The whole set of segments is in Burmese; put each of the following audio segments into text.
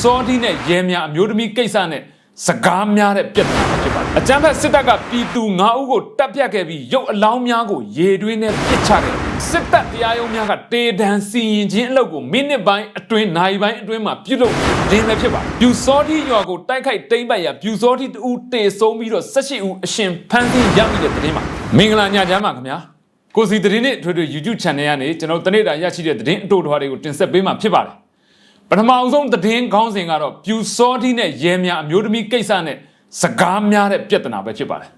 စောတိနဲ့ရဲများအမျိုးသမီးကိစ္စနဲ့စကားများတဲ့ပြဿနာဖြစ်ပါတယ်အကြမ်းဖက်စစ်တပ်ကပြည်သူ9ဦးကိုတပ်ဖြတ်ခဲ့ပြီးရုပ်အလောင်းများကိုရေတွင်းနဲ့ပစ်ချခဲ့တယ်စစ်တပ်တရားရုံးများကတေတံစီရင်ခြင်းအလုပ်ကိုမိနစ်ပိုင်းအတွင်းနိုင်ပိုင်းအတွင်းမှာပြုလုပ်ခြင်းလည်းဖြစ်ပါတယ်ပြူစောတိရွာကိုတိုက်ခိုက်တိမ့်ပတ်ရပြူစောတိတူတေဆုံးပြီးတော့18ဦးအရှင်ဖမ်းဆီးရမိတဲ့သတင်းမှာမင်္ဂလာညချမ်းပါခင်ဗျာကိုစီသတင်းနဲ့အထွေထွေ YouTube channel ကနေကျွန်တော်တနေ့တာရရှိတဲ့သတင်းအတူတူတွေကိုတင်ဆက်ပေးမှာဖြစ်ပါတယ် ပထမအဆုံးသတင်းခေါင်းစဉ်ကတော့ပြူစောတိနဲ့ရဲများအမျိုးသမီးကိစ္စနဲ့စကားများတဲ့ပြဿနာပဲဖြစ်ပါတယ်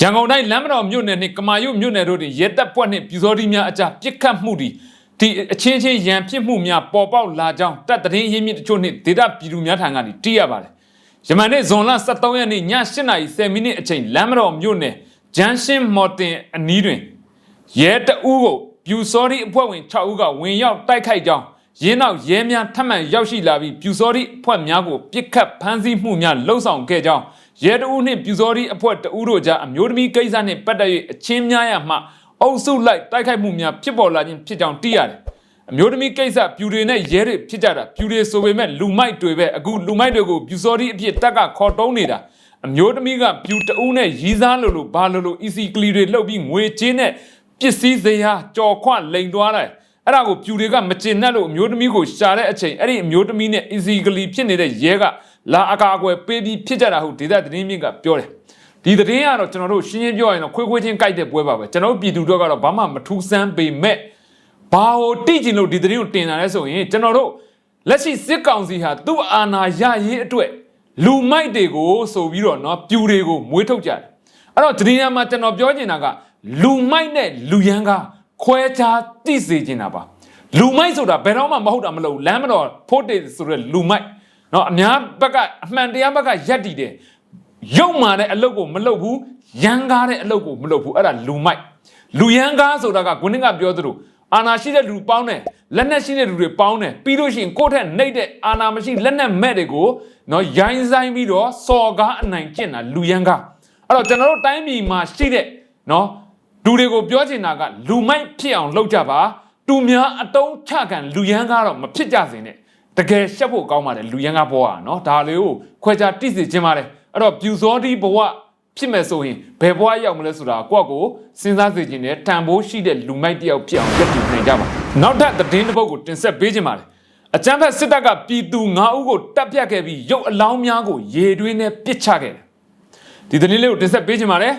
ရန်ကုန်တိုင်းလမ်းမတော်မြို့နယ်နဲ့ကမာရွတ်မြို့နယ်တို့တွင်ရဲတပ်ဖွဲ့နှင့်ပြူစောတိများအကြားပြစ်ခတ်မှုတွေဒီအချင်းချင်းရန်ဖြစ်မှုများပေါ်ပေါက်လာကြောင်းတပ်သတင်းရင်းမြစ်တချို့နှင့်ဒေတာပြည်သူများထံကနေသိရပါတယ်ယမန်နေ့ဇွန်လ23ရက်နေ့ည8:30မိနစ်အချိန်လမ်းမတော်မြို့နယ်ဂျန်ရှင်းမော်တင်အနီးတွင်ရဲတအူးကိုပြူစောတိအဖွဲ့ဝင်6ဦးကဝင်ရောက်တိုက်ခိုက်ကြောင်း ရင်းနောက်ရဲများထပ်မံရောက်ရှိလာပြီးပြူစောတိအဖွဲ့များကိုပြစ်ခတ်ဖမ်းဆီးမှုများလှုံ့ဆော်ခဲ့ကြောင်းရဲတအူးနှင့်ပြူစောတိအဖွဲ့တအူးတို့ကြားအမျိုးသမီးကိစ္စနှင့်ပတ်သက်၍အချင်းများရမှအုပ်စုလိုက်တိုက်ခိုက်မှုများဖြစ်ပေါ်လာခြင်းဖြစ်ကြောင်းသိရတယ်။အမျိုးသမီးကိစ္စပြူတွေနဲ့ရဲတွေဖြစ်ကြတာပြူတွေဆိုပေမဲ့လူမိုက်တွေပဲအခုလူမိုက်တွေကိုပြူစောတိအဖြစ်တက်ကခေါ်တုံးနေတာအမျိုးသမီးကပြူတအူးနဲ့ရီးစားလို့လို့ဘာလို့လို့ EC ကလီတွေလှုပ်ပြီးငွေချင်းနဲ့ပစ္စည်းစရာကြော်ခွလိန်သွားတယ် အဲ့ဒါကိုပြူတွေကမကျင်နှက်လို့အမျိုးသမီးကိုရှာတဲ့အချိန်အဲ့ဒီအမျိုးသမီးနဲ့ easily ဖြစ်နေတဲ့ရဲကလာအကာအကွယ်ပေးပြီးဖြစ်ကြတာဟုတ်ဒေသသတင်းမြင့်ကပြောတယ်ဒီသတင်းကတော့ကျွန်တော်တို့ရှင်းရှင်းပြောရရင်တော့ခွေးခွေးချင်းကြိုက်တဲ့ပွဲပါပဲကျွန်တော်တို့ပြည်သူတို့ကတော့ဘာမှမထူးဆန်းပေမဲ့ဘာကိုတိကျင်လို့ဒီသတင်းကိုတင်တာလဲဆိုရင်ကျွန်တော်တို့လက်ရှိစစ်ကောင်စီဟာသူ့အာဏာရရေးအတွက်လူမိုက်တွေကိုဆိုပြီးတော့เนาะပြူတွေကိုမွေးထုတ်ကြတယ် အဲ့တော့ဒီနေရာမှာကျွန်တော်ပြောချင်တာကလူမိုက်နဲ့လူရန်က ခွဲခြားသိစေချင်တာပါလူမိုက်ဆိုတာဘယ်တော့မှမဟုတ်တာမလို့လမ်းမတော်ဖို့တေဆိုတဲ့လူမိုက်เนาะအများဘက်ကအမှန်တရားဘက်ကရက်တည်တယ်ရုပ်မာတဲ့အလုပ်ကိုမလုပ်ဘူးရန်ကားတဲ့အလုပ်ကိုမလုပ်ဘူးအဲ့ဒါလူမိုက်လူရန်ကားဆိုတာကခုနကပြောသလိုအာနာရှိတဲ့လူပေါင်းတယ်လက်နက်ရှိတဲ့လူတွေပေါင်းတယ်ပြီးလို့ရှိရင်ကိုယ့်ထက်နှိပ်တဲ့အာနာမရှိလက်နက်မဲ့တွေကိုเนาะရိုင်းဆိုင်ပြီးတော့စော်ကားအနိုင်ကျင့်တာလူရန်ကား အဲ့တော့ကျွန်တော်တို့တိုင်းပြည်မှာရှိတဲ့နော် လူတွေကိုပြောချင်တာကလူမိုက်ဖြစ်အောင်လုပ်ကြပါသူများအတုံးချခံလူရန်ကတော့မဖြစ်ကြစင်နဲ့တကယ်ရှက်ဖို့ကောင်းပါတယ်လူရန်ကဘဝနော်ဒါလေးကိုခွဲခြားတိစေခြင်းပါတယ်အဲ့တော့ပြူစောတိဘဝဖြစ်မယ်ဆိုရင်ဘယ်ဘဝရောက်မလဲဆိုတာကိုယ့်ကိုစဉ်းစားစေခြင်းနဲ့တန်ဖိုးရှိတဲ့လူမိုက်တယောက်ဖြစ်အောင်ရည်တည်နိုင်ကြပါနောက်ထပ်သတင်းတစ်ပုဒ်ကိုတင်ဆက်ပေးခြင်းပါတယ်အကြမ်းဖက်စစ်တပ်ကပြည်သူ9ဦးကိုတပ်ဖြတ်ခဲ့ပြီးရုပ်အလောင်းများကိုရေတွင်းနဲ့ပစ်ချခဲ့တယ်ဒီသတင်းလေးကိုတင်ဆက်ပေးချင်ပါတယ်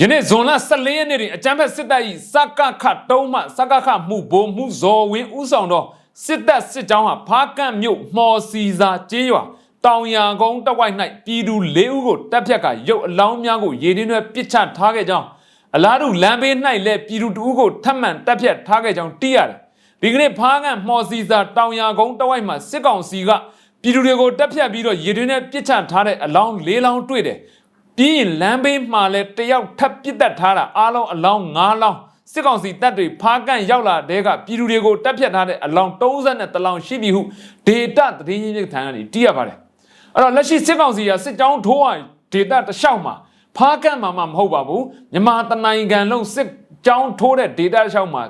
ယနေ့ဇွန်လ14ရက်နေ့တွင်အကြမ်းဖက်စစ်တပ်၏စကခတုံးမှစကခမှုဘိုးမှုဇော်ဝင်းဥဆောင်သောစစ်တပ်စစ်ကြောင်းဟာဖားကန့်မြို့မှော်စီစာကျေးရွာတောင်ရန်ကုန်းတဝိုက်၌ပြည်သူ၄ဦးကိုတပ်ဖြတ်ကရုပ်အလောင်းများကိုရေတွင်းထဲပစ်ချထားခဲ့ကြောင်းအလားတူလမ်းဘေး၌လည်းပြည်သူတဦးကိုထပ်မံတပ်ဖြတ်ထားခဲ့ကြောင်းသိရတယ်ဒီကနေ့ဖားကန့်မှော်စီစာတောင်ရန်ကုန်းတဝိုက်မှာစစ်ကောင်စီကပြည်သူတွေကိုတက်ဖြတ်ပြီးတော့ရေတွင်းနဲ့ပြစ်ချထားတဲ့အလောင်း၄လောင်းတွေ့တယ် ပြီးရင်လမ်းဘေးမှာလည်းတယောက်ထပ်ပြစ်တက်ထားတာအားလုံးအလောင်း၅လောင်းစစ်ကောင်စီတပ်တွေဖားကန့်ရောက်လာတဲ့ကပြည်သူတွေကိုတက်ဖြတ်ထားတဲ့အလောင်း30လောင်းရှိပြီဟုဒေတာသတင်းရင်းမြစ်ထံကနေသိရပါတယ်အဲ့တော့လက်ရှိစစ်ကောင်စီကစစ်ကြောင်းထိုးအောင်ဒေတာတစ်လျှောက်မှာဖားကန့်မှာမှမဟုတ်ပါဘူးမြန်မာတနိုင်ငံလုံးစစ်ကြောင်းထိုးတဲ့ဒေတာတစ်လျှောက်မှာ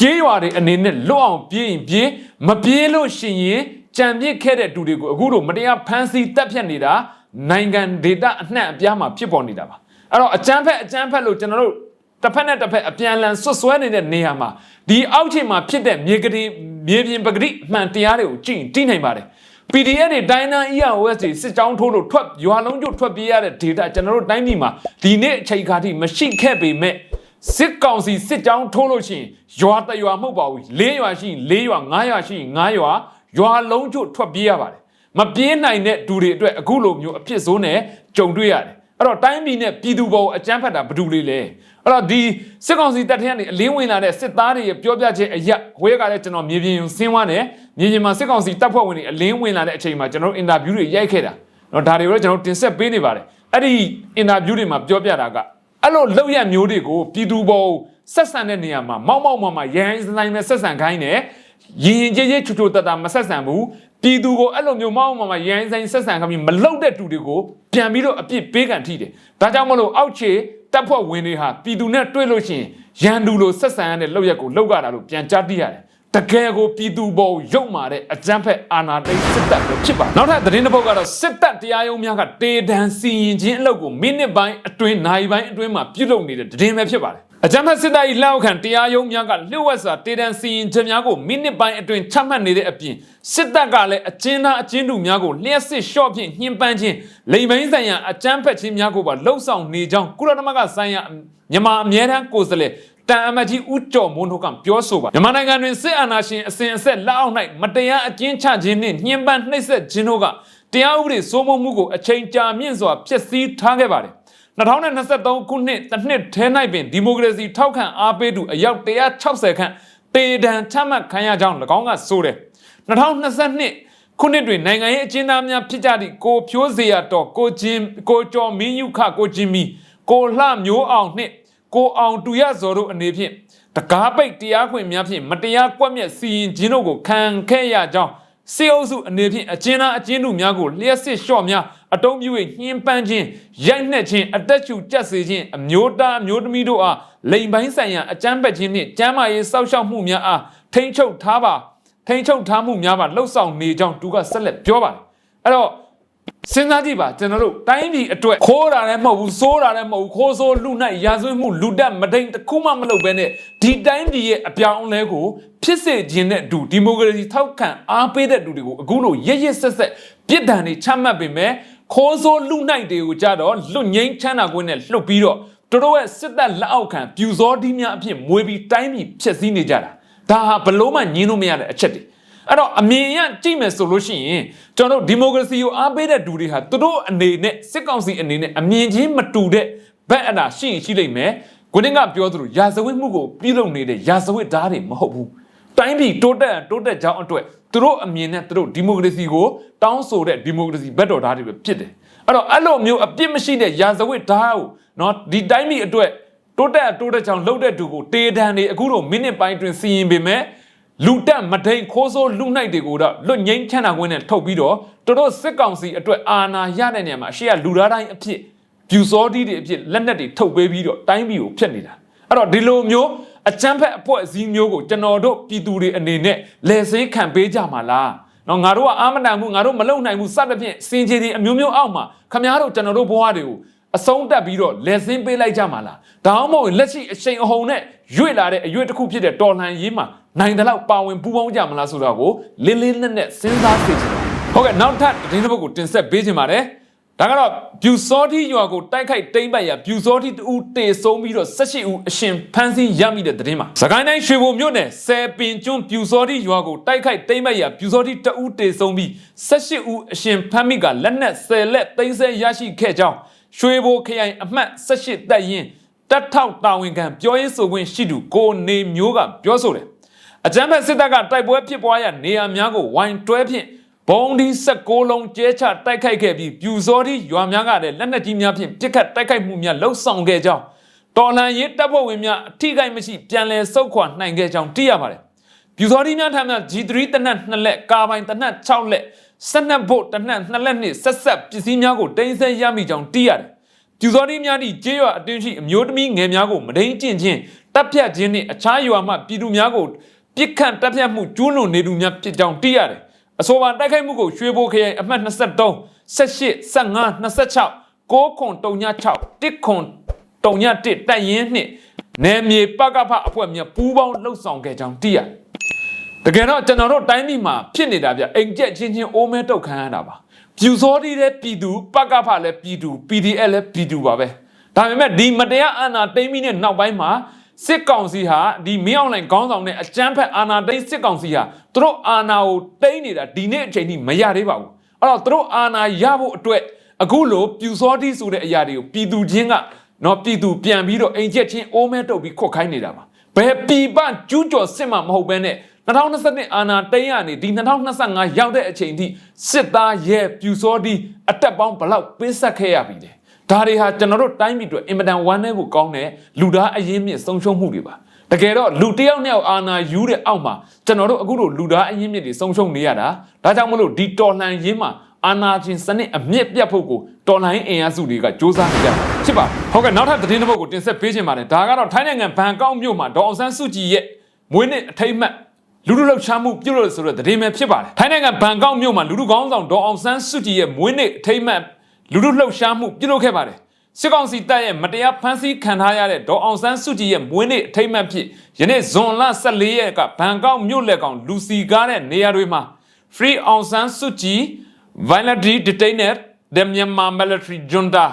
ကျေးရွာတွေအနေနဲ့လွတ်အောင်ပြေးရင်ပြေးမပြေးလို့ရှိရင်ကြံပြစ်ခဲ့တဲ့တူတွေကိုအခုတို့မတရားဖမ်းဆီးတပ်ဖြတ်နေတာ နိုင်ငံဒေတာအနှံ့အပြားမှာဖြစ်ပေါ်နေတာပါအဲ့တော့အကြမ်းဖက်အကြမ်းဖက်လို့ကျွန်တော်တို့တစ်ဖက်နဲ့တစ်ဖက်အပြန်အလှန်ဆွတ်ဆွဲနေတဲ့နေရာမှာဒီအောက်ခြေမှာဖြစ်တဲ့မြေကတိမြေပြင်ပဂတိမှန်တရားတွေကိုကြည့်ရင်သိနိုင်ပါတယ် PDF တွေတိုင်းတန်း EOS တွေစစ်ကြောင်းထိုးလို့ထွက်ရွာလုံးကျွတ်ထွက်ပြေးရတဲ့ data ကျွန်တော်တို့တိုင်းပြည်မှာဒီနေ့အချိန်ခါထိမရှိခဲ့ပေမဲ့စစ်ကောင်စီစစ်ကြောင်းထိုးလို့ရှိရင်ရွာတရွာမဟုတ်ပါဘူး၄ရွာရှိရင်၄ရွာ၅ရွာရှိရင်၅ရွာရွာလုံးကျွတ်ထွက်ပြေးရပါတယ် မပြေးနိုင်တဲ့သူတွေအတွက်အခုလိုမျိုးအဖြစ်ဆိုးနဲ့ကြုံတွေ့ရတယ်အဲ့တော့တိုင်းပြည်နဲ့ပြည်သူပေါ်အကြမ်းဖက်တာဘာတူလေးလဲအဲ့တော့ဒီစစ်ကောင်စီတပ်ထက်ကနေအလင်းဝင်လာတဲ့စစ်သားတွေရဲ့ပြောပြချက်အရက်ဝဲကလည်းကျွန်တော်မြေပြင်ဆင်းသွားတယ်မြေပြင်မှာစစ်ကောင်စီတပ်ဖွဲ့ဝင်တွေအလင်းဝင်လာတဲ့အချိန်မှာကျွန်တော်တို့အင်တာဗျူးတွေရိုက်ခဲ့တာနော်ဒါတွေကိုလည်းကျွန်တော်တို့တင်ဆက်ပေးနေပါတယ်အဲ့ဒီအင်တာဗျူးတွေမှာပြောပြတာကအဲ့လိုလောက်ရမျိုးတွေကိုပြည်သူပေါ်ဆက်ဆံတဲ့နေရာမှာမောက်မောက်မမရဟန်းစတိုင်းနဲ့ဆက်ဆံခိုင်းတယ်ရင်ရင်ကြည်ကြည်ချူချူတတမဆက်ဆံဘူး ပြည်သူကိုအဲ့လိုမျိုးမောက်မောက်မမရဟန်းဆိုင်ဆက်ဆံခိုင်းပြီးမလောက်တဲ့သူတွေကိုပြန်ပြီးတော့အပြစ်ပေးကန်ထိတယ်ဒါကြောင့်မလို့အောက်ခြေတပ်ဖွဲ့ဝင်တွေဟာပြည်သူနဲ့တွေ့လို့ရှိရင်ရန်သူလိုဆက်ဆံရတဲ့လောက်ရက်ကိုလောက်ရတာလို့ပြန်ကြားသိရတယ်တကယ်ကိုပြည်သူပေါ်ရုပ်မာတဲ့အကြမ်းဖက်အာဏာသိမ်းစစ်တပ်ပဲဖြစ်ပါနောက်ထပ်သတင်းတစ်ပုဒ်ကတော့စစ်တပ်တရားရုံးများကတေတံစီရင်ခြင်းအလုပ်ကိုမိနစ်ပိုင်းအတွင်းနိုင်ပိုင်းအတွင်းမှာပြုလုပ်နေတဲ့သတင်းပဲဖြစ်ပါတယ် အကြမ်းဖက်စစ်တပ်၏လက်အောက်ခံတရားရုံးများကလျှို့ဝှက်စွာတေတံစီရင်ခြင်းများကိုမိနစ်ပိုင်းအတွင်းချမှတ်နေတဲ့အပြင်စစ်တပ်ကလည်းအကျဉ်းသားအကျဉ်းသူများကိုလျှက်စစ်လျှော့ဖြင့်ညှဉ်းပန်းခြင်းလိမ်ပိုင်းဆိုင်ရာအကြမ်းဖက်ခြင်းများကိုပါလှုံ့ဆော်နေကြောင်းကုလသမဂ္ဂဆိုင်ရာမြန်မာအမြဲတမ်းကိုယ်စားလှယ်တန်အမတ်ကြီးဦးကျော်မိုးတို့ကပြောဆိုပါမြန်မာနိုင်ငံတွင်စစ်အာဏာရှင်အစဉ်အဆက်လက်အောက်၌မတရားအကျဉ်းချခြင်းနှင့်ညှဉ်းပန်းနှိပ်စက်ခြင်းတို့ကတရားဥပဒေစိုးမိုးမှုကိုအချိန်ကြာမြင့်စွာဖျက်ဆီးထားခဲ့ပါတယ် 2023ခုနှစ်တစ်နှစ်ထဲ၌ပင်ဒီမိုကရေစီထောက်ခံအားပေးသူအယောက်160ခန့်တေဒဏ်ချမှတ်ခံရကြောင်း၎င်းကဆိုတယ်2022ခုနှစ်တွင်နိုင်ငံရေးအကျဉ်းသားများဖြစ်ကြသည့်ကိုဖြိုးစေရတော်ကိုချင်းကိုကျော်မင်းယုခကိုချင်းမီကိုလှမျိုးအောင်နှင့်ကိုအောင်တူရဇော်တို့အနေဖြင့်တကားပိတ်တရားခွင့်များဖြင့်မတရားကွက်မြက်စီရင်ခြင်းတို့ကိုခံခဲ့ရကြောင်းစေအုပ်စုအနေဖြင့်အကျဉ်းသားအကျဉ်းသူများကိုလျှက်စစ်လျှော့များ အတုံးပြ၍ညှင်းပန်းခြင်းရိုက်နှက်ခြင်းအသက်ရှူကြက်စေခြင်းအမျိုးသားအမျိုးသမီးတို့အားလိမ်ပိုင်းဆိုင်ရာအကြမ်းဖက်ခြင်းနှင့်ကျမ်းမာရေးစောင့်ရှောက်မှုများအားထိန်းချုပ်ထားပါထိန်းချုပ်ထားမှုများပါလှုပ်ဆောင်နေကြောင်းသူကဆက်လက်ပြောပါတယ်အဲ့တော့စဉ်းစားကြည့်ပါကျွန်တော်တို့တိုင်းပြည်အတွက်ခိုးတာလည်းမဟုတ်ဘူးစိုးတာလည်းမဟုတ်ဘူးခိုးဆိုးလူနိုင်ရာဇဝတ်မှုလူတက်မတိန်တစ်ခုမှမလုပ်ဘဲနဲ့ဒီတိုင်းပြည်ရဲ့အပြောင်းအလဲကိုဖြစ်စေခြင်းနဲ့အတူဒီမိုကရေစီထောက်ခံအားပေးတဲ့လူတွေကိုအခုလိုရရဆက်ဆက်ပြစ်ဒဏ်တွေချမှတ်ပေမဲ့ ခိုးဆိုးလူနိုင်တွေကိုကြတော့လွတ်ငိမ့်ချမ်းသာခွင့်နဲ့လှုပ်ပြီးတော့တို့တို့ရဲ့စစ်တပ်လက်အောက်ခံပြူစောတီးများအဖြစ်မွေးပြီးတိုင်းပြည်ဖျက်ဆီးနေကြတာဒါဟာဘလို့မှညင်းလို့မရတဲ့အချက်တွေအဲ့တော့အမြင်ရကြည့်မယ်ဆိုလို့ရှိရင်ကျွန်တော်တို့ဒီမိုကရေစီကိုအားပေးတဲ့လူတွေဟာသူတို့အနေနဲ့စစ်ကောင်စီအနေနဲ့အမြင်ချင်းမတူတဲ့ဘက်အတာရှိရင်ရှိလိမ့်မယ်။ကိုင်းကပြောသလိုရာဇဝတ်မှုကိုပြုလုပ်နေတဲ့ရာဇဝတ်ဓာတ်တွေမဟုတ်ဘူး။ တိုင်းပြည်တိုးတက်တိုးတက်ကြောင်းအတွက်သူတို့အမြင်နဲ့သူတို့ဒီမိုကရေစီကိုတောင်းဆိုတဲ့ဒီမိုကရေစီဘက်တော်ဓာတ်တွေပဲဖြစ်တယ်။အဲ့တော့အဲ့လိုမျိုးအပြစ်မရှိတဲ့ရာဇဝတ်ဓာတ်ကိုနော်ဒီတိုင်းပြည်အတွက်တိုးတက်တိုးတက်ကြောင်းလှုပ်တဲ့သူကိုတေတံတွေအခုလိုမိနစ်ပိုင်းတွင်စီရင်ပေမဲ့လူတက်မဒိန်ခိုးဆိုးလူနိုင်တွေကိုတော့လွတ်ငိမ့်ချမ်းသာခွင့်နဲ့ထုတ်ပြီးတော့သူတို့စစ်ကောင်စီအတွက်အာဏာရတဲ့နေရာမှာအရှိကလူသားတိုင်းအဖြစ်ပြူစောတီးတွေအဖြစ်လက်နက်တွေထုတ်ပေးပြီးတော့တိုင်းပြည်ကိုဖျက်နေတာအဲ့တော့ဒီလိုမျိုး အချမ်းဖက်အဖွဲ့အစည်းမျိုးကိုကျွန်တော်တို့ပြည်သူတွေအနေနဲ့လဲစင်းခံပေးကြမှာလားနော်ငါတို့ကအာမတန်ဘူးငါတို့မလုံနိုင်ဘူးစသဖြင့်စင်ချေတွေအမျိုးမျိုးအောက်မှာခမားတို့ကျွန်တော်တို့ဘဝတွေကိုအဆုံးတက်ပြီးတော့လက်စင်းပေးလိုက်ကြမှာလားဒါမှမဟုတ်လက်ရှိအချိန်အဟုန်နဲ့ရွေ့လာတဲ့အရွေ့တစ်ခုဖြစ်တဲ့တော်လှန်ရေးမှာနိုင်တဲ့လောက်ပါဝင်ပူးပေါင်းကြမလားဆိုတာကိုလင်းလင်းနက်နက်စဉ်းစားသိချင်တယ်ဟုတ်ကဲ့နောက်ထပ်သတင်းတစ်ပုဒ်ကိုတင်ဆက်ပေးချင်ပါတယ် ဒါကတော့ပြူစောတိရွာကိုတိုက်ခိုက်တိမ့်ပတ်ရပြူစောတိတူတေဆုံးပြီးတော့18ဦးအရှင်ဖမ်းဆီးရမိတဲ့သတင်းမှာစကိုင်းတိုင်းရွှေဘုံမြို့နယ်ဆယ်ပင်ကျွန်းပြူစောတိရွာကိုတိုက်ခိုက်တိမ့်ပတ်ရပြူစောတိတဦးတေဆုံးပြီး18ဦးအရှင်ဖမ်းမိကလက်နက်10လက်သိမ်းဆဲရရှိခဲ့ကြောင်းရွှေဘိုခရိုင်အမှတ်18တပ်ရင်းတပ်ထောက်တာဝန်ခံပြောရေးဆိုခွင့်ရှိသူကိုနေမျိုးကပြောဆိုတယ်အကြမ်းဖက်စစ်တပ်ကတိုက်ပွဲဖြစ်ပွားရနေရာများကိုဝိုင်းတွဲဖြင့် ဘုံဒီ16လုံးကျဲချတိုက်ခိုက်ခဲ့ပြီးပြူစောတိရွာများကလည်းလက်နက်ကြီးများဖြင့်ပစ်ခတ်တိုက်ခိုက်မှုများလှုပ်ဆောင်ခဲ့ကြောင်းတော်လှန်ရေးတပ်ဖွဲ့ဝင်များအထိကိမရှိပြန်လည်ဆုတ်ခွာနိုင်ခဲ့ကြောင်းသိရပါတယ်ပြူစောတိများထံမှ G3 တနက်2လက်ကာပိုင်တနက်6လက်12ဘုတ်တနက်2လက်နှင့်ဆက်ဆက်ပစ္စည်းများကိုတင်ဆက်ရမိကြောင်းသိရတယ်ပြူစောတိများသည့်ကျေးရွာအတွင်းရှိအမျိုးသမီးငယ်များကိုမဒိန်ကျင့်ခြင်းတပ်ဖြတ်ခြင်းနှင့်အခြားရွာမှပြည်သူများကိုပြစ်ခတ်တပ်ဖြတ်မှုကျူးလွန်နေသူများဖြစ်ကြောင်းသိရတယ်။ အဆိုပါတိုက်ခိုက်မှုကိုရွှေဘိုခရိုင်အမှတ်23 18 15 26 9ခွန်36 1ခွန်31တပ်ရင်းနှင့်နယ်မြေပကဖအဖွဲ့များပူးပေါင်းလှုပ်ဆောင်ခဲ့ကြောင်းသိရတယ်။တကယ်တော့ကျွန်တော်တို့တိုင်းပြည်မှာဖြစ်နေတာဗျအိမ်ကျက်ချင်းချင်းအိုးမဲတုတ်ခံရတာပါ။ပြူစောတီးတဲ့ပြည်သူပကဖလည်းပြည်သူ PDF လည်းပြည်သူပါပဲ။ဒါပေမဲ့ဒီမတရားအာဏာသိမ်းပြီးတဲ့နောက်ပိုင်းမှာ စစ်ကောင်စီဟာဒီမင်းအောင်လှိုင်ခေါင်းဆောင်တဲ့အကြမ်းဖက်အာဏာသိမ်းစစ်ကောင်စီဟာသူတို့အာဏာကိုတိမ်းနေတာဒီနေ့အချိန်ထိမရသေးပါဘူးအဲ့တော့သူတို့အာဏာရဖို့အတွက်အခုလိုပြူစောတိဆိုတဲ့အရာတွေကိုပြည်သူချင်းကနော်ပြည်သူပြန်ပြီးတော့အိမ်ချက်ချင်းအိုးမဲတုပ်ပြီးခွတ်ခိုင်းနေတာပါဘယ်ပြည်ပကျူးကျော်စစ်မှမဟုတ်ဘဲနဲ့2022အာဏာတိမ်းရနေဒီ2025ရောက်တဲ့အချိန်ထိစစ်သားရဲ့ပြူစောတိအတက်ပေါင်းဘလောက်ပေးဆက်ခဲ့ရပြီလဲ ဒါတွေဟာကျွန်တော်တို့တိုင်းပြည်အတွက်အင်မတန်ဝမ်းနည်းဖို့ကောင်းတဲ့လူသားအရင်းမြစ်ဆုံးရှုံးမှုတွေပါတကယ်တော့လူတစ်ယောက်နဲ့အာနာယူတဲ့အောက်မှာကျွန်တော်တို့အခုလိုလူသားအရင်းမြစ်တွေဆုံးရှုံးနေရတာဒါကြောင့်မလို့ဒီတော်လှန်ရေးမှာအာနာချင်းစနစ်အမြင့်ပြတ်ဖို့ကိုတော်လှန်ရေးအင်အားစုတွေကစ조사နေကြတာဖြစ်ပါဟုတ်ကဲ့နောက်ထပ်သတင်းတစ်ပုဒ်ကိုတင်ဆက်ပေးချင်ပါတယ်ဒါကတော့ထိုင်းနိုင်ငံဘန်ကောက်မြို့မှာဒေါ်အောင်ဆန်းစုကြည်ရဲ့မွေးနေ့အထိမ်းအမှတ်လူလူလှုပ်ရှားမှုပြုလုပ်ဆိုတဲ့သတင်းပဲဖြစ်ပါတယ်ထိုင်းနိုင်ငံဘန်ကောက်မြို့မှာလူလူကောင်းဆောင်ဒေါ်အောင်ဆန်းစုကြည်ရဲ့မွေးနေ့အထိမ်းအမှတ် လူလူလှုပ်ရှားမှုပြုလုပ်ခဲ့ပါတယ်စစ်ကောင်စီတပ်ရဲ့မတရားဖမ်းဆီးခံထားရတဲ့ဒေါ်အောင်ဆန်းစုကြည်ရဲ့မွေးနေ့အထိမ်းအမှတ်ဖြစ်ယနေ့ဇွန်လ14ရက်ကဘန်ကောက်မြို့လက်ကောင်လူစီကားတဲ့နေရာတွေမှာ Free Aung San Suu Kyi violently detained the Myanmar military junta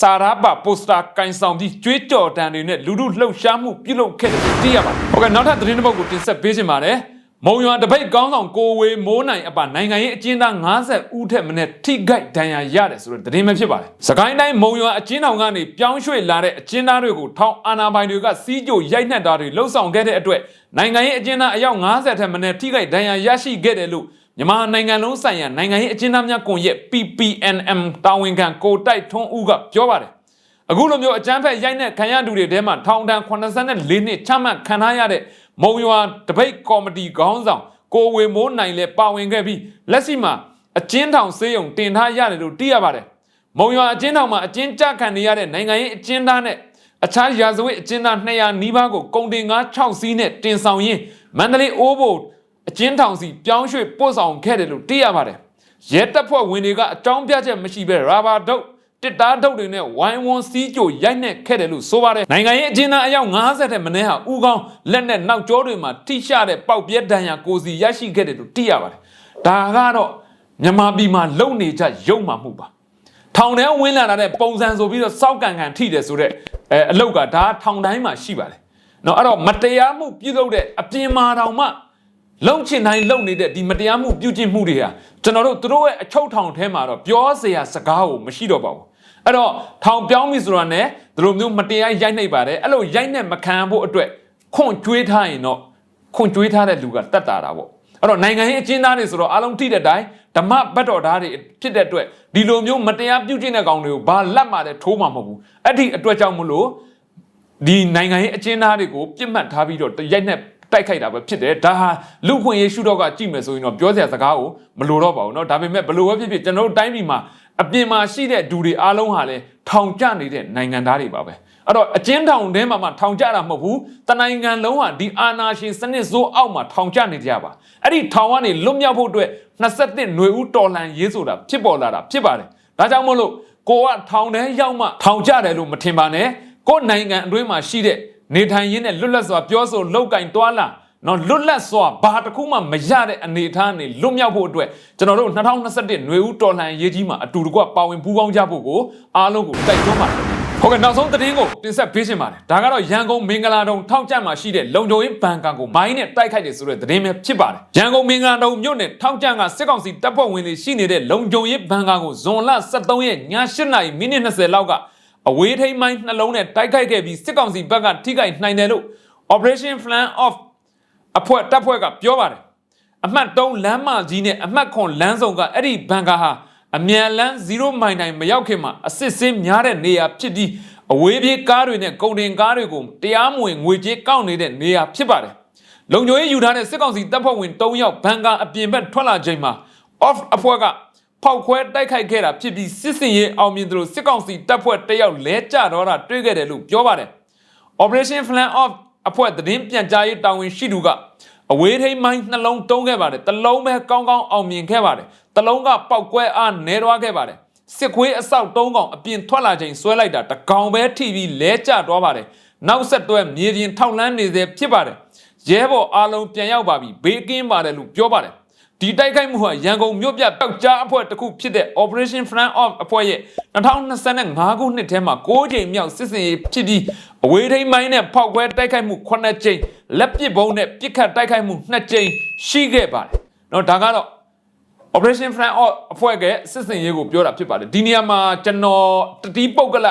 စာရာပါပိုစတာကန်ဆောင်ပြီးကြွေးကြော်တန်တွေနဲ့လူလူလှုပ်ရှားမှုပြုလုပ်ခဲ့တယ်လို့သိရပါတယ်။ဟုတ်ကဲ့နောက်ထပ်သတင်းတစ်ပုဒ်ကိုတင်ဆက်ပေးချင်ပါတယ်။ မုံရွာတပိတ်ကောင်းဆောင်ကိုဝေမိုးနိုင်အပနိုင်ငံရေးအကျဉ်းသား90ဦးထက်မနည်းထိခိုက်ဒဏ်ရာရတယ်ဆိုတဲ့သတင်းပဲဖြစ်ပါတယ်။စကိုင်းတိုင်းမုံရွာအကျဉ်းထောင်ကနေပြောင်းရွှေ့လာတဲ့အကျဉ်းသားတွေကိုထောင်အာဏာပိုင်တွေကစီးကြိုရိုက်နှက်တာတွေလှုပ်ဆောင်ခဲ့တဲ့အတွက်နိုင်ငံရေးအကျဉ်းသားအယောက်90ထက်မနည်းထိခိုက်ဒဏ်ရာရရှိခဲ့တယ်လို့မြန်မာနိုင်ငံလုံးဆိုင်ရာနိုင်ငံရေးအကျဉ်းသားများကွန်ရက် PPNM တာဝန်ခံကိုတိုက်ထွန်းဦးကပြောပါတယ်။အခုလိုမျိုးအကြမ်းဖက်ရိုက်နှက်ခံရသူတွေထဲမှာထောင်ဒဏ်84နှစ်ချမှတ်ခံထားရတဲ့ မုံရွာတပိတ်ကော်မတီခေါင်းဆောင်ကိုဝေမိုးနိုင်လည်းပါဝင်ခဲ့ပြီးလက်ရှိမှာအကျဉ်းထောင်စေးရုံတင်ထားရတယ်လို့သိရပါတယ်။မုံရွာအကျဉ်းထောင်မှာအကျဉ်းချခံနေရတဲ့နိုင်ငံရေးအကျဉ်းသားနဲ့အခြားရာဇဝတ်အကျဉ်းသား200နီးပါးကိုကုန်တင်ကား6စီးနဲ့တင်ဆောင်ရင်းမန္တလေးအိုးဘိုအကျဉ်းထောင်စီပြောင်းရွှေ့ပို့ဆောင်ခဲ့တယ်လို့သိရပါတယ်။ရဲတပ်ဖွဲ့ဝင်တွေကအကြောင်းပြချက်မရှိဘဲရာဘာဒုတ် တစ်တားဒုတ်တွေနဲ့ဝိုင်းဝန်းစီးကြိုရိုက်နှက်ခဲ့တယ်လို့ဆိုပါတယ်။နိုင်ငံရေးအကျဉ်းသားအယောက်90တဲ့မနေ့ဟာဥကောင်းလက်နဲ့နောက်ကျောတွေမှာထိရှတဲ့ပေါက်ပြဲဒဏ်ရာကိုစီရရှိခဲ့တယ်လို့သိရပါတယ်။ဒါကတော့မြန်မာပြည်မှာလုံနေကြရုံမှမှုပါ။ထောင်ထဲဝင်လာတဲ့ပုံစံဆိုပြီးတော့စောက်ကန်ကန်ထိတယ်ဆိုတော့အဲအလုတ်ကဒါထောင်တိုင်းမှာရှိပါတယ်။နော်အဲ့တော့မတရားမှုပြုလုပ်တဲ့အပြင်မှာတောင်မှလုံချင်တိုင်းလုံနေတဲ့ဒီမတရားမှုပြုကျင့်မှုတွေဟာကျွန်တော်တို့သူတို့ရဲ့အချုပ်ထောင်ထဲမှာတော့ပြောเสียစကားကိုမရှိတော့ပါဘူး။ အဲ့တော့ထောင်ပြောင်းပြီဆိုတာ ਨੇ ဒီလိုမျိုးမတရားရိုက်နှိပ်ပါတယ်အဲ့လိုရိုက်နှက်မခံဖို့အတွက်ခွန့်ကြွေးထားရင်တော့ခွန့်ကြွေးထားတဲ့လူကတတ်တာတာပေါ့အဲ့တော့နိုင်ငံရေးအကျဉ်းသားတွေဆိုတော့အလုံးထိတဲ့အတိုင်းဓမ္မဘတ်တော်သားတွေဖြစ်တဲ့အတွက်ဒီလိုမျိုးမတရားပြုကျင့်တဲ့ကောင်တွေကိုဘာလက်မှလည်းထိုးမှာမဟုတ်ဘူးအဲ့ဒီအတွက်ကြောင့်မလို့ဒီနိုင်ငံရေးအကျဉ်းသားတွေကိုပြစ်မှတ်ထားပြီးတော့ရိုက်နှက် တိုက်ခိုက်တာပဲဖြစ်တယ်ဒါဟာလူခွင့်ရေးရှုတော့ကကြည့်မယ်ဆိုရင်တော့ပြောစရာစကားကိုမလိုတော့ပါဘူးเนาะဒါပေမဲ့ဘလို့ပဲဖြစ်ဖြစ်ကျွန်တော်တို့တိုင်းပြည်မှာအပြင်မှာရှိတဲ့ဒူတွေအားလုံးဟာလည်းထောင်ကျနေတဲ့နိုင်ငံသားတွေပါပဲအဲ့တော့အကျဉ်းထောင်ထဲမှာမှထောင်ကျတာမဟုတ်ဘူးတနိုင်ငံလုံးဟာဒီအာနာရှင်စနစ်စိုးအောက်မှာထောင်ကျနေကြပါအဲ့ဒီထောင်ကနေလွတ်မြောက်ဖို့အတွက်21ຫນွေဦးတော်လှန်ရေးဆိုတာဖြစ်ပေါ်လာတာဖြစ်ပါတယ်ဒါကြောင့်မို့လို့ကိုကထောင်ထဲရောက်မှထောင်ကျတယ်လို့မထင်ပါနဲ့ကိုယ်နိုင်ငံအတွင်းမှာရှိတဲ့ နေထိုင်ရင်းနဲ့လွတ်လပ်စွာပြောဆိုလောက်ကင်တွာလာနော်လွတ်လပ်စွာဘာတစ်ခုမှမရတဲ့အနေအထားနဲ့လွတ်မြောက်ဖို့အတွက်ကျွန်တော်တို့2021ຫນွေဦးတော်လှန်ရေးကြီးမှာအတူတကွပါဝင်ပူးပေါင်းကြဖို့ကိုအားလုံးကိုတိုက်တွန်းပါတယ်ဟုတ်ကဲ့နောက်ဆုံးသတင်းကိုတင်ဆက်ပေးရှင်ပါတယ်ဒါကတော့ရန်ကုန်မင်္ဂလာတုံထောက်ကြမှာရှိတဲ့လုံခြုံရေးဘဏ်ကန်ကိုမိုင်းနဲ့တိုက်ခိုက်တယ်ဆိုတဲ့သတင်းပဲဖြစ်ပါတယ်ရန်ကုန်မင်္ဂလာတုံမြို့နယ်ထောက်ကြကစစ်ကောင်စီတပ်ဖွဲ့ဝင်တွေရှိနေတဲ့လုံခြုံရေးဘဏ်ကန်ကိုဇွန်လ23ရက်ည8:00နာရီမိနစ်20လောက်က အဝေးထိန်မိုင်းနှလုံးနဲ့တိုက်ခိုက်ခဲ့ပြီးစစ်ကောင်စီဘက်ကထိခိုက်နိုင်တယ်လို့ Operation Plan of အဖွဲ့တပ်ဖွဲ့ကပြောပါတယ်အမှတ်3လမ်းမကြီးနဲ့အမှတ်9လမ်းဆောင်ကအဲ့ဒီဘန်ကာဟာအမြန်လမ်း0မိုင်တိုင်မရောက်ခင်မှာအစစ်စင်းများတဲ့နေရာဖြစ်ပြီးအဝေးပြေးကားတွေနဲ့ကုန်တင်ကားတွေကိုတရားမဝင်ငွေကြေးကောက်နေတဲ့နေရာဖြစ်ပါတယ်လုံခြုံရေးယူထားတဲ့စစ်ကောင်စီတပ်ဖွဲ့ဝင်3ယောက်ဘန်ကာအပြင်ဘက်ထွက်လာချိန်မှာ off အဖွဲ့က ဖောက်ခွဲတိုက်ခိုက်ခဲ့တာဖြစ်ပြီးစစ်စင်ရေးအောင်မြင်သလိုစစ်ကောင်စီတပ်ဖွဲ့တယောက်လဲကျတော့တာတွေ့ခဲ့တယ်လို့ပြောပါတယ် Operation Plan Off အဖွဲ့သတင်းပြန်ကြားရေးတာဝန်ရှိသူကအဝေးထိန်မိုင်းနှလုံးတုံးခဲ့ပါတယ်တလုံးပဲကောင်းကောင်းအောင်မြင်ခဲ့ပါတယ်တလုံးကပောက်ကွဲအားနဲသွားခဲ့ပါတယ်စစ်ခွေးအဆောက်သုံးကောင်အပြင်ထွက်လာချိန်ဆွဲလိုက်တာတကောင်ပဲထိပြီးလဲကျသွားပါတယ်နောက်ဆက်တွဲမြေပြင်ထောက်လန်းနေစေဖြစ်ပါတယ်ရဲဘော်အားလုံးပြန်ရောက်ပါပြီဘေးကင်းပါတယ်လို့ပြောပါတယ် ဒီတိုက်ခိုက်မှုဟာရန်ကုန်မြို့ပြတောက်ကြားအဖွဲ့တစ်ခုဖြစ်တဲ့ Operation Front Off အဖွဲ့ရဲ့2025ခုနှစ်ထဲမှာ6ချိန်မြောက်စစ်စင်ရေးဖြစ်ပြီးအဝေးထိန်မိုင်းနဲ့ဖောက်ခွဲတိုက်ခိုက်မှု9ချိန်လက်ပစ်ဘုံနဲ့ပစ်ခတ်တိုက်ခိုက်မှု2ချိန်ရှိခဲ့ပါတယ်။နော်ဒါကတော့ Operation Front Off အဖွဲ့ကစစ်စင်ရေးကိုပြောတာဖြစ်ပါတယ်။ဒီနေရာမှာကျွန်တော်တတိပုတ်ကလ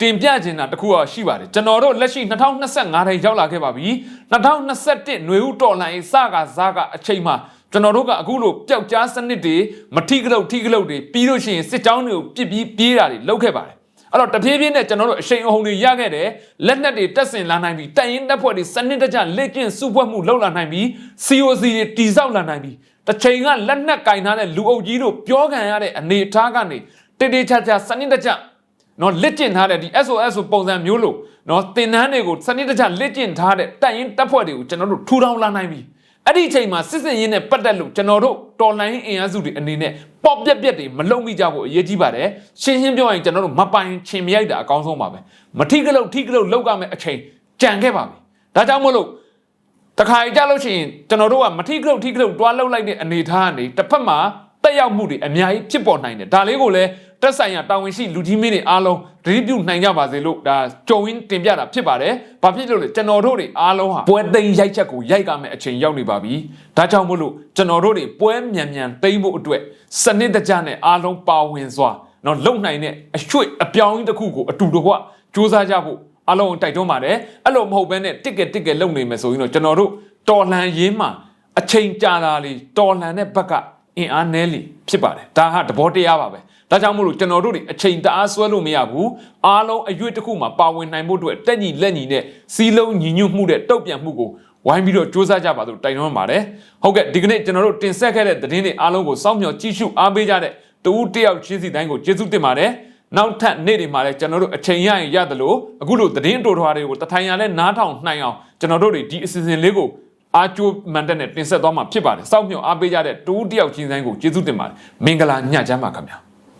တင်ပြချင်တာတခုတော့ရှိပါတယ်ကျွန်တော်တို့လက်ရှိ2025ထဲရောက်လာခဲ့ပါပြီ2021ຫນွေဦးတော်လှန်ရေးစကားစားကအချိန်မှာ ကျွန်တော်တို့ကအခုလိုပျောက်ကြားစနစ်တွေမထိကလုတ်ထိကလုတ်တွေပြီးလို့ရှိရင်စစ်ကြောင်းတွေကိုပြစ်ပြီးပြေးတာတွေလုပ်ခဲ့ပါတယ်အဲ့တော့တဖြည်းဖြည်းနဲ့ကျွန်တော်တို့အရှိန်အဟုန်တွေရခဲ့တယ်လက်နက်တွေတက်ဆင်လာနိုင်ပြီးတိုင်ရင်တပ်ဖွဲ့တွေစနစ်တကျလက်ကျင့်စုဖွဲ့မှုလုပ်လာနိုင်ပြီး COC တွေတိစောက်လာနိုင်ပြီးတစ်ချိန်ကလက်နက်ကင်ထားတဲ့လူအုပ်ကြီးတို့ပြောခံရတဲ့အနေအထားကနေတေတေချာချာစနစ်တကျနော်လက်ကျင့်ထားတဲ့ဒီ SOS ပုံစံမျိုးလို့နော်တင်နန်းတွေကိုစနစ်တကျလက်ကျင့်ထားတဲ့တိုင်ရင်တပ်ဖွဲ့တွေကိုကျွန်တော်တို့ထူထောင်လာနိုင်ပြီ အဲ့ဒီအချိန်မှာစစ်စင်ရင်းနဲ့ပတ်သက်လို့ကျွန်တော်တို့တော်လိုင်းအင်အားစုတွေအနေနဲ့ပေါက်ပြက်ပြက်တွေမလုံမိကြဖို့အရေးကြီးပါတယ်ရှင်းရှင်းပြောရရင်ကျွန်တော်တို့မပိုင်ချင်မရိုက်တာအကောင်းဆုံးပါပဲမထိကလုတ်ထိကလုတ်လောက်ကမဲ့အချိန်ကြံခဲ့ပါပြီဒါကြောင့်မို့လို့တခါကြလို့ရှိရင်ကျွန်တော်တို့ကမထိကလုတ်ထိကလုတ်တွားလောက်လိုက်တဲ့အနေထားကနေတစ်ဖက်မှာ တက်ရောက်မှုတွေအများကြီးဖြစ်ပေါ်နိုင်တယ်ဒါလေးကိုလည်းတက်ဆိုင်ရာတာဝန်ရှိလူကြီးမင်းတွေအားလုံးသတိပြုနိုင်ကြပါစေလို့ဒါကြုံရင်းတင်ပြတာဖြစ်ပါတယ်ဘာဖြစ်လို့လဲကျွန်တော်တို့တွေအားလုံးဟာပွဲသိမ်းရိုက်ချက်ကိုရိုက်ကမဲ့အချိန်ရောက်နေပါပြီဒါကြောင့်မို့လို့ကျွန်တော်တို့တွေပွဲမြန်မြန်သိမ်းဖို့အတွက်စနစ်တကျနဲ့အားလုံးပါဝင်စွာနော်လုံနိုင်တဲ့အရွှေ့အပြောင်းအလဲတစ်ခုကိုအတူတကွစူးစမ်းကြဖို့အလုံးတိုက်တွန်းပါတယ်အဲ့လိုမဟုတ်ဘဲနဲ့တစ်ကက်တစ်ကက်လုံနေမယ်ဆိုရင်တော့ကျွန်တော်တို့တော်လှန်ရေးမှာအချိန်ကြာတာလေတော်လှန်တဲ့ဘက်က အင်အားနည်းလေဖြစ်ပါတယ်ဒါဟာသဘောတရားပါပဲဒါကြောင့်မို့လို့ကျွန်တော်တို့တွေအချိန်တအားဆွဲလို့မရဘူးအားလုံးအရွေ့တစ်ခုမှာပါဝင်နိုင်ဖို့အတွက်တက်ညီလက်ညီနဲ့စီးလုံးညီညွတ်မှုတဲ့တုတ်ပြန်မှုကိုဝိုင်းပြီးတော့စူးစမ်းကြပါလို့တိုက်တွန်းပါတယ်ဟုတ်ကဲ့ဒီကနေ့ကျွန်တော်တို့တင်ဆက်ခဲ့တဲ့သတင်းတွေအားလုံးကိုစောင့်မျှော်ကြည့်ရှုအားပေးကြတဲ့တူဦးတယောက်ချင်းစီတိုင်းကိုကျေးဇူးတင်ပါတယ်နောက်ထပ်နေ့တွေမှာလည်းကျွန်တော်တို့အချိန်ရရင်ရတယ်လို့အခုလိုသတင်းအတူတော်တွေကိုတထိုင်ရလဲနားထောင်နိုင်အောင်ကျွန်တော်တို့တွေဒီအစီအစဉ်လေးကို အားကျိုးမှန်တဲ့နဲ့တင်ဆက်သွားမှာဖြစ်ပါတယ်စောင့်မျှော်အားပေးကြတဲ့တူဦးတယောက်ချင်းတိုင်းကိုကျေးဇူးတင်ပါတယ်မင်္ဂလာညချမ်းပါခင်ဗျာ